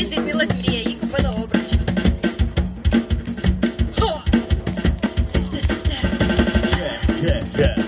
Inês Ezilas Bia e Yeah, yeah, yeah.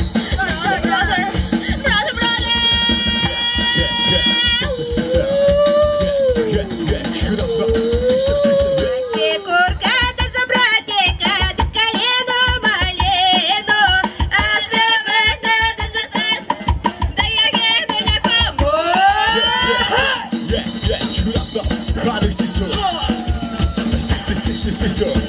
sister, sister sister sister.